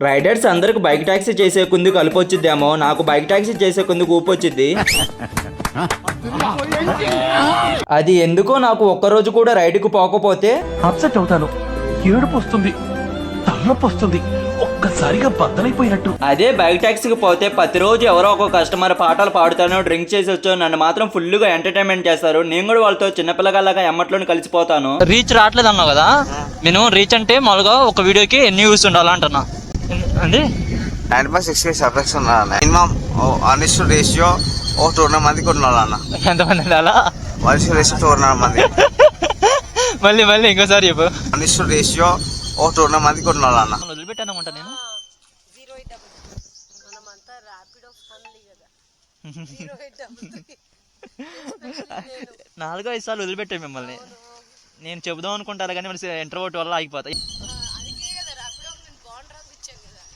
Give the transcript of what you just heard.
Riders అందరికి bike taxi చేసే కుంది కలిపి వచ్చిద్దేమో. నాకు బైక్ టాక్సీ చేసే కుంది ఊపి వచ్చింది అది ఎందుకో నాకు ఒక్కరోజు కూడా రైడ్కి పోకపోతే? అప్సెట్ అవుతాను. ఏడుపు వస్తుంది తలనొప్పి వస్తుంది ఒక్కసారిగా బద్దలైపోయినట్టు. అదే బైక్ టాక్సీకి పోతే ప్రతిరోజు ఎవరో ఒక కస్టమర్ పాటలు పాడుతానో డ్రింక్ చేసి వచ్చో నన్ను మాత్రం ఫుల్గా ఎంటర్టైన్మెంట్ చేస్తారు. నేను కూడా వాళ్ళతో చిన్నపిల్లగాళ్ళగా ఎమ్మట్లోని కలిసిపోతాను. రీచ్ రావట్లేదు అన్నావు కదా? నేను రీచ్ అంటే మామూలుగా ఒక వీడియోకి ఎన్ని వ్యూస్ ఉండాలంటున్నా? అండి నైన్ పాయింట్ సిక్స్ సబ్జెక్ట్స్ ఉన్నా మినిమం అనిస్ట్ రేషియో ఓ టూర్నమెంట్ మందికి ఉండాలన్న. ఎంతమంది ఉండాలా? వనిస్ట్ రేషియో టూర్నమెంట్ మంది. మళ్ళీ మళ్ళీ ఇంకోసారి చెప్పు. అనిస్ట్ రేషియో ఓ టూర్నమెంట్ మందికి ఉండాలన్న. వదిలిపెట్టాను అనుకుంటా నేను. నాలుగో ఐదు సార్లు వదిలిపెట్టాను మిమ్మల్ని. నేను చెబుదాం అనుకుంటారు కానీ మరి ఇంటర్వ్యూట్ వల్ల ఆగిపోతాయి.